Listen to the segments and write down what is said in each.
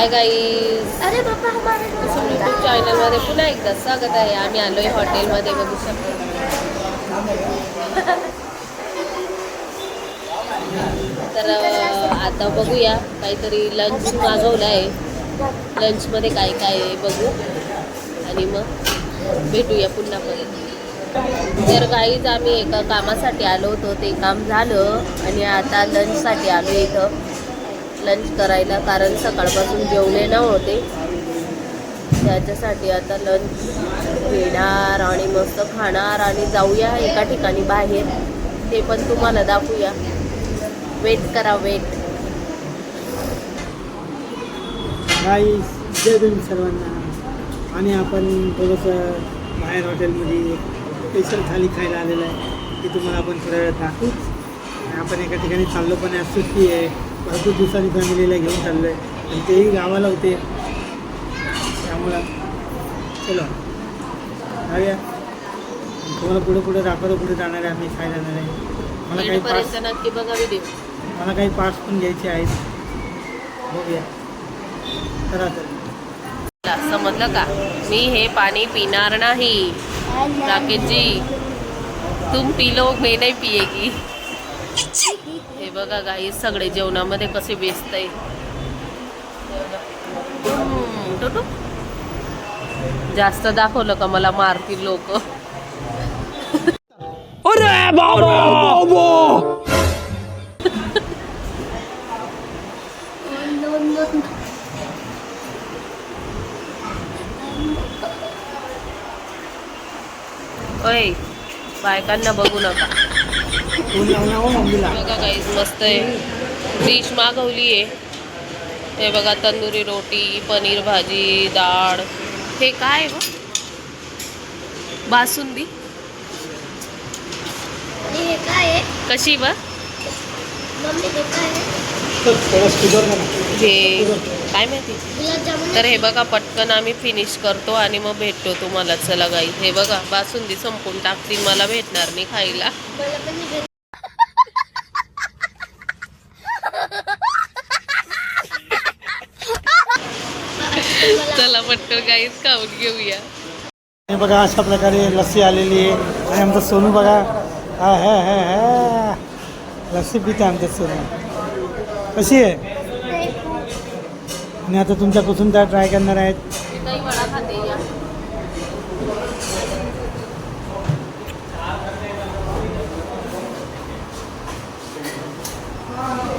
Hi guys अरे बाबा हमारे यूट्यूब चॅनलमध्ये पुन्हा एकदा स्वागत आहे. आम्ही आलोय हॉटेलमध्ये बघू शकतो. तर आता बघूया. काहीतरी लंच मागवलं आहे. लंचमध्ये काय काय आहे बघू. आणि मग भेटूया पुन्हा परत. तर काहीच आम्ही एका कामासाठी आलो होतो. ते काम झालं. आणि आता लंचसाठी आलो इथं. लंच करायला कारण सकाळपासून जेवले नव्हते. त्याच्यासाठी आता लंच घेणार आणि मस्त खाणार आणि जाऊया एका ठिकाणी बाहेर. ते पण तुम्हाला दाखवूया. वेट करा वेट नाही जय भीम सर्वांना. आणि आपण थोडंसं बाहेर हॉटेलमध्ये स्पेशल थाली खायला आलेलं आहे. ते तुम्हाला आपण थोड्या वेळ दाखवूच आपण एका ठिकाणी चाललो पण आज सुट्टी आहे. भरपूर दिवसांनी फॅमिलीला घेऊन चाललो आहे आणि तेही गावाला होते. त्यामुळं चलो. जाऊया. तुम्हाला पुढे पुढे दाखवतो कुठे जाणार आहे आम्ही काय जाणार आहे. मला काही पास पर्यंत नक्की बघा व्हिडिओ मला काही पार्ट्स पण घ्यायचे आहेत. बघूया. चला तर. समजलं का? मी हे पाणी पिणार नाही. राकेश जी तुम पी लो मी नाही पियेगी हे बघा गाई सगळे जेवणामध्ये कसे बेस्ट आहे जास्त दाखवलं का मला मारतील लोक? ओय बायकांना बघू नका फोन लावला हो मम्मीला बघा गाईज मस्त आहे. डिश मागवली आहे. हे बघा तंदुरी रोटी पनीर भाजी डाळ. हे काय व बासुंदी. हे आहे? कशी मम्मी हे काय माहिती? तर हे बघा पटकन आम्ही फिनिश करतो आणि मग भेटतो तुम्हाला. चला गाई हे बघा बासुंदी संपून टाकतील मला भेटणार नाही खायला. नाही पटकन गाईच खाऊन घेऊया हे। बघा अशा प्रकारे लस्सी आलेली आहे आणि आमचं सोनू बघा हा हा हा हा। लस्सी पिते आमचं सोनू। कशी आहे आणि आता तुमच्यापासून त्या ट्राय करणार आहेत मी काही वडा खाते या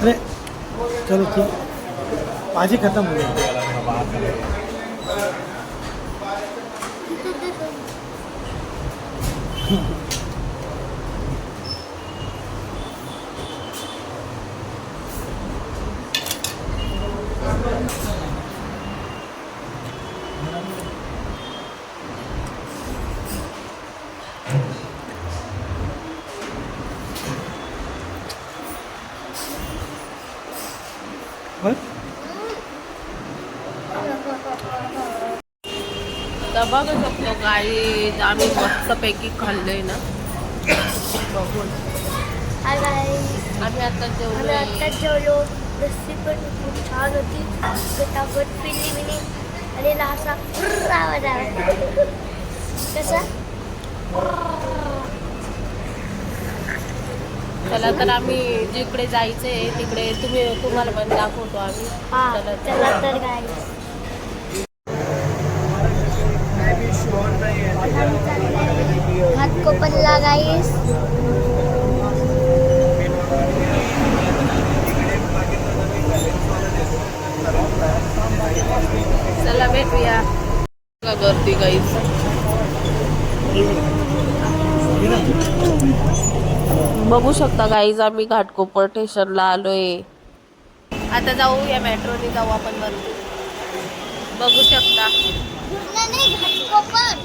अरे चलो ठीक। भाजी खतम हो गई बरं तर बघू शकतो गाई आम्ही मस्तपैकी खाल्लोय ना. बघून. आम्ही आता जेवलोय. आत्ताच जेवलो. लस्सी पण खूप छान होती. फटाफट पिली बिली आणि फुर्र आवाज आला. कसा? चला तर आम्ही जिकडे जायचंय तिकडे तुम्ही तुम्हाला पण दाखवतो आम्ही. चला चला तर guys. घाटकोपरला गाईस चला भेटूया. गर्दी गाईच बघू शकता गाईज आम्ही घाटकोपर स्टेशनला आलोय. आता जाऊ या मेट्रोने जाऊ आपण बघू शकता पूर्ण नाही घाटकोपर घाटकोपर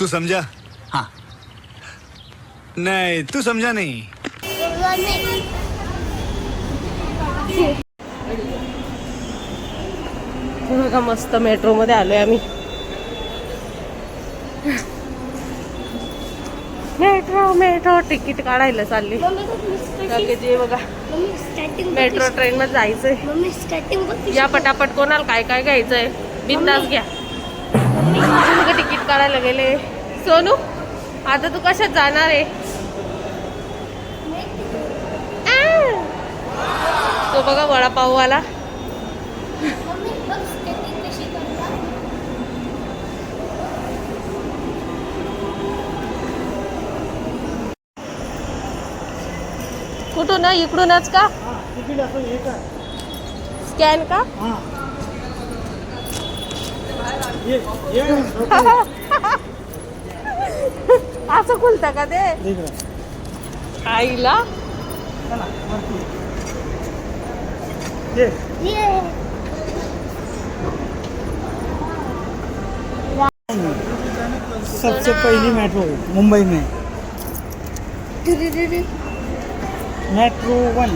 तू समझा? हाँ. नहीं तू समझा नहीं. बघा मस्त मेट्रोमध्ये आलोय आम्ही. मेट्रो मेट्रो तिकीट काढायला चालली. बघ मेट्रो ट्रेन मध्ये जायचंय. मम्मी स्टार्टिंग बघ कशी या पटापट कोणाला काय काय घ्यायचंय? बिंदास घ्या. तुम्ही तिकीट काढायला गेले? सोनू आता तू कशात जाणार आहे! तो बघा वडापाववाला कुठून इकडूनच का? स्कॅन का? असं खुलतं का ते. आईला? सबसे पहली मेट्रो मुंबई में। मेट्रो वन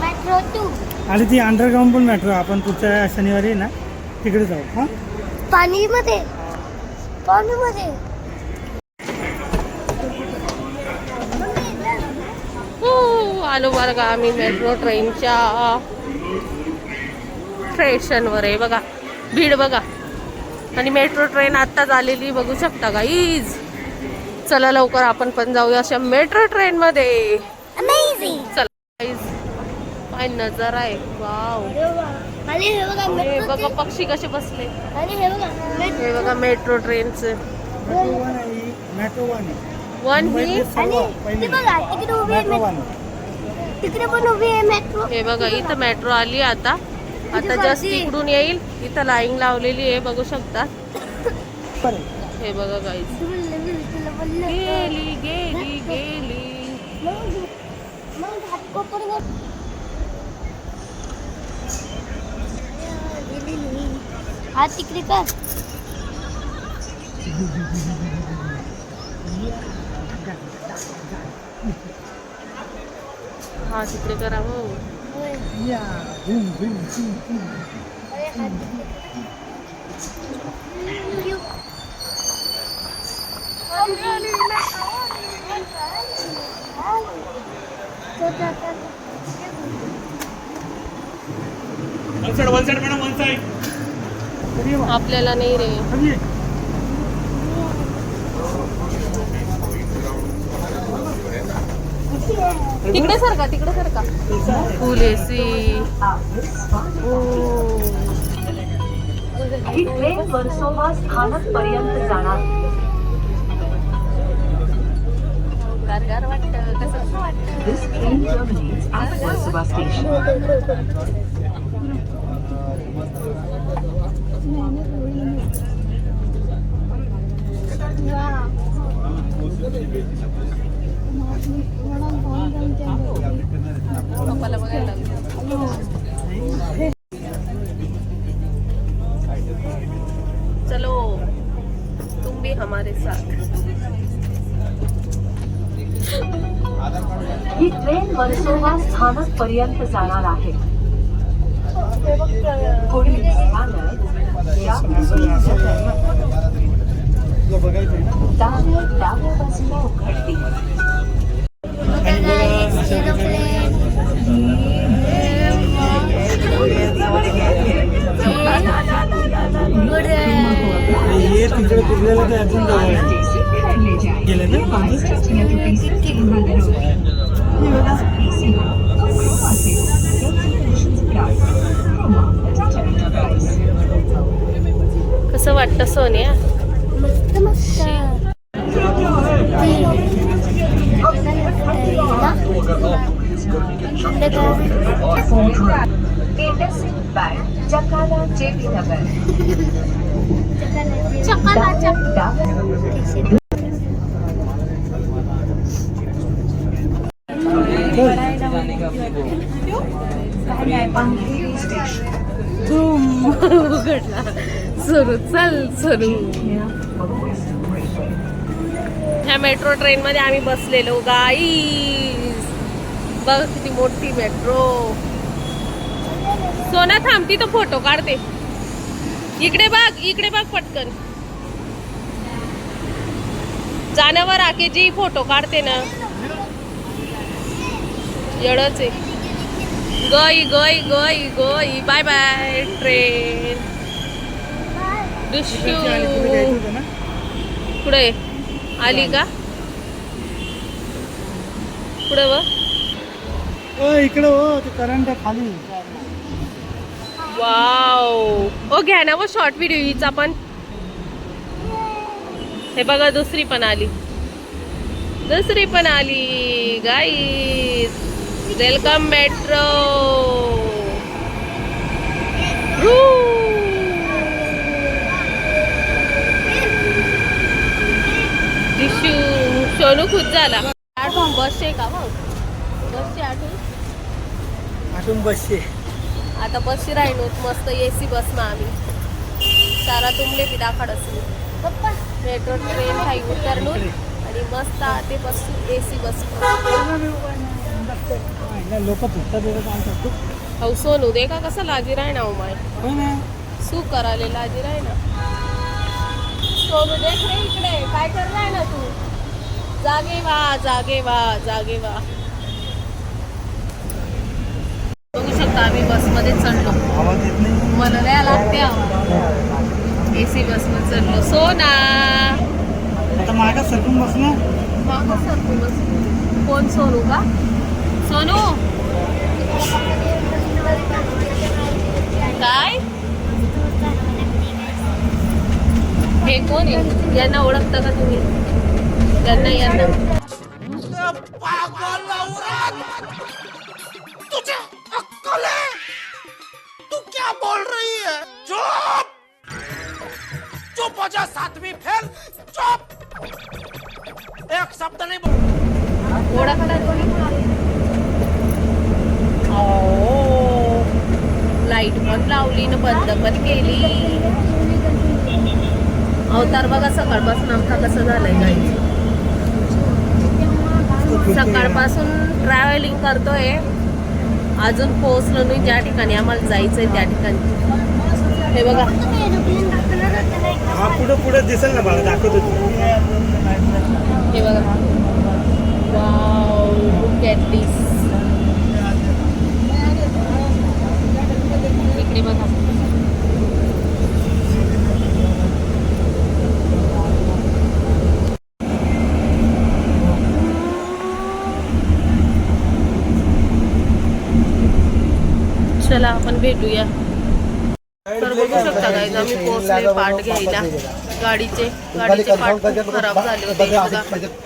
मेट्रो टू आणि ती अंडरग्राऊंड पण मेट्रो आपण पुढच्या शनिवारी ना? तिकडे जाऊ हां? पाणीमध्ये. पाणीमध्ये. हो आलो बरं का आम्ही मेट्रो ट्रेनच्या स्टेशनवर आहे बघा. भीड बघा. आणि मेट्रो ट्रेन आत्ताच आलेली बघू शकता का इज चला लवकर आपण पण जाऊया अशा मेट्रो ट्रेन मध्ये. अमेझिंग चला. काय नजर आहे. वाव. आणि हे बघा हे बघा पक्षी कसे बसले. आणि हे बघा मेट्रो हे बघा मेट्रो ट्रेनचे. मेट्रो वन आहे ही. मेट्रो वन आहे. वन ही? मुंबईतली आणि सर्वात ती पहिली बघा तिकडे उभी आहे मेट्रो. वन. तिकडे पण उभी आहे मेट्रो. हे बघा इथं मेट्रो आली आता. आता गर्दी. जस्ट इकडून येईल. इथं लाईन लावलेली आहे बघू शकता. बरं. हे बघा गाईज गेली गेली गेली. तिकडे कर हा तिकडे करा हो होय. या. झुम, झुम, झुम, झुम. अरे, हा तिकडे आपल्याला नाही रे? तिकडे सारखा तिकडे सारखा फुल एसी. ही ट्रेन वर्सोवा स्थानक पर्यंत जाणार. गारगार वाटत. कसं? वाटत. पर्यंत जाणार आहे. पुढील स्थानक असं- असं आहे ना. तुला बघायचं आहे. ना? डाव्या डाव्या बाजूला उघडतील आणि बघा अशा ठिकाणी हे तिकडे फिरलेलं ते अजून जवळ आहे गेलं ना कसं वाटतं सोनिया. मस्त मस्त इंडसइंड बँक जकाला जेपी नगर चकाला. डाव्या सुरू चल सुरू. ह्या मेट्रो ट्रेन मध्ये आम्ही बसलेलो गाई बघ किती मोठी मेट्रो सोना थांबती तर फोटो काढते. इकडे बघ इकडे बघ पटकन. जाण्यावर जी फोटो काढते ना. एवढंच आहे. गई गई गई गई. बाय बाय ट्रेन आली, पुढे आली का? पुढे व. इकडं हो ते करंट खाली. वाव. ओ घ्या ना व शॉर्ट व्हिडिओ हिचा पण. हे बघा दुसरी पण आली. दुसरी पण आली गाईस वेलकम मेट्रो सोनू खुश झाला. आठवून बसचे का मग बसचे आठवून? आठून बसचे आता बसची राहिलो मस्त ए सी बस ना आम्ही. सारा तुमले ती दाखड असली पप्पा. मेट्रो ट्रेन काही उतरलो आणि मस्त ते बस ए सी बस लोक हो सोनू दे का कसं लाजी राही ना माय. हो ना. सू कराले लाजी राही ना. सोनू देख रे इकडे. काय करणार ना तू? जागे वा जागे वा जागे वा. बघू शकता आम्ही बसमध्ये चढलो. आवाज येत नाही? मला नाही लागते ए सी बसमध्ये चढलो. सोना! आता मागं सरकून बस ना. मागं सरकू बस. कोण सोनू का? सोनू! काय? हे कोण आहे? यांना ओळखता का तुम्ही? यांना यांना तू क्या बोल रही है? चुप! चुप हो जा सातवीं फेल। चुप! एक शब्द नहीं बोल। ओळखला कोणी लाइट पण लावली न बंद पण केली. अवतार बघा सकाळपासून आमचा कसं झालंय गाईचं सकाळपासून ट्रॅव्हलिंग करतोय. अजून पोहोचलो नाही ज्या ठिकाणी आम्हाला जायचंय त्या ठिकाणी. हे बघा. हा पुढं पुढं दिसेल ना बाळा दाखवत हे बघा. वाव इकडे बघा. चला आपण भेटूया. तर बघू शकता काय आम्ही पोहोचले पाठ घ्यायला. गाडीचे गाडीचे पाठ खूप खराब झाले होते बघा.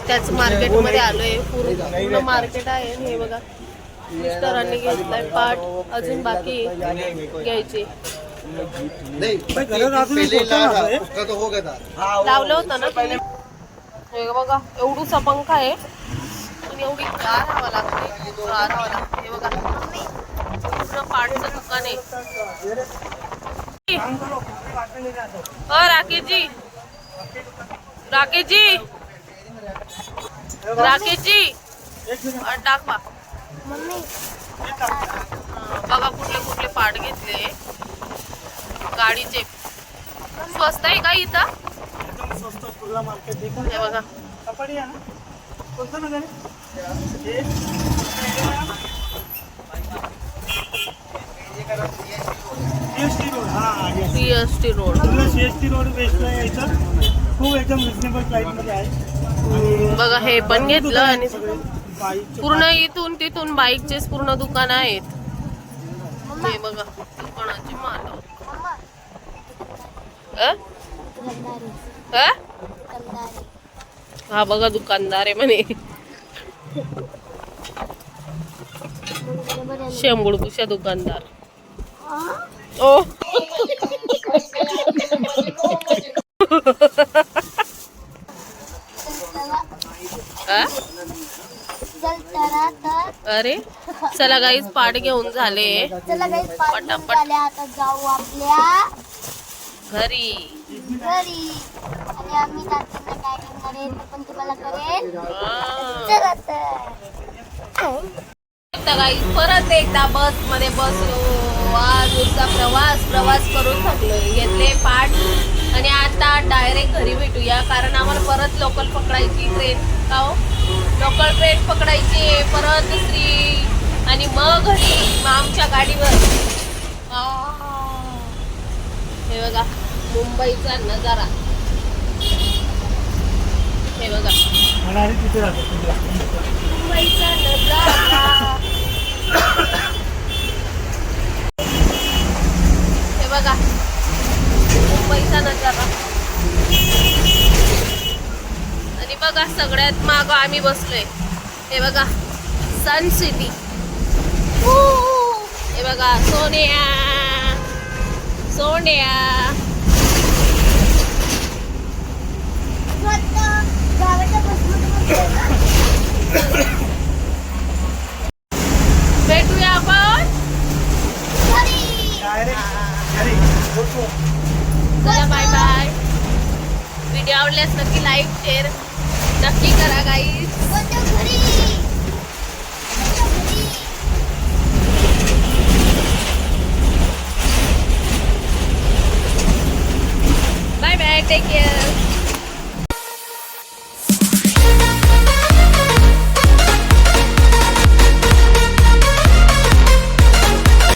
त्याच मार्केटमध्ये आलोय. पूर्ण मार्केट आहे हे बघा. मिस्टरांनी घेतलाय पाठ अजून बाकी घ्यायचे. लावलं होतं ना पहिले हे बघा एवढूसा पंखा आहे. आणि एवढी कार हवा लागते. कार हवा लागते हे बघा. पूर्ण पाठचं दुकान आहे अ राकेशजी. राकेशजी. राकेशजी. एक मिनिट. अ, दाखवा मम्मी. अं, बघा कुठले कुठले पाठ घेतले. गाडीचे. स्वस्त आहे का इथं? एकदम स्वस्त खुला मार्केट देखून हे बघा कपडे कोणतं सीएसटी रोड हा yes. C S T road CST road वेस्टला यायचं. खूप एकदम रिजनेबल प्राईसमध्ये आहे. बघा हे पण घेतलं आणि पूर्ण इथून तिथून बाईकचेच पूर्ण दुकान आहेत. हे बघा दुकानाची? हा बघा दुकानदार आहे म्हणे. शेंबुडकुशा दुकानदार. ओ. अरे चला गाईच पाठ घेऊन झाले. चला पटापट. आता जाऊ आपल्या घरी. घरी. आणि आम्ही जाताना काय करणार आहे ते पण तुम्हाला करेल हा. चला तर. आता गाई परत एकदा बसमध्ये बसलो आज पुढचा प्रवास प्रवास करून थकलोय. घेतले पाठ आणि आता डायरेक्ट घरी भेटूया. कारण आम्हाला परत लोकल पकडायची ट्रेन का हो? लोकल ट्रेन पकडायची. परत दुसरी. आणि मग घरी. मग आमच्या गाडीवर. हे बघा. मुंबईचा नजारा हे बघा मुंबईचा नजारा आणि बघा सगळ्यात माग आम्ही बसलोय. हे बघा सन सिटी हे बघा सोनिया. सोनिया. भेटूया आपण. चला बाय बाय व्हिडिओ आवडल्यास नक्की लाईक शेअर नक्की करा गाईज घरी बाय बाय टेक केअर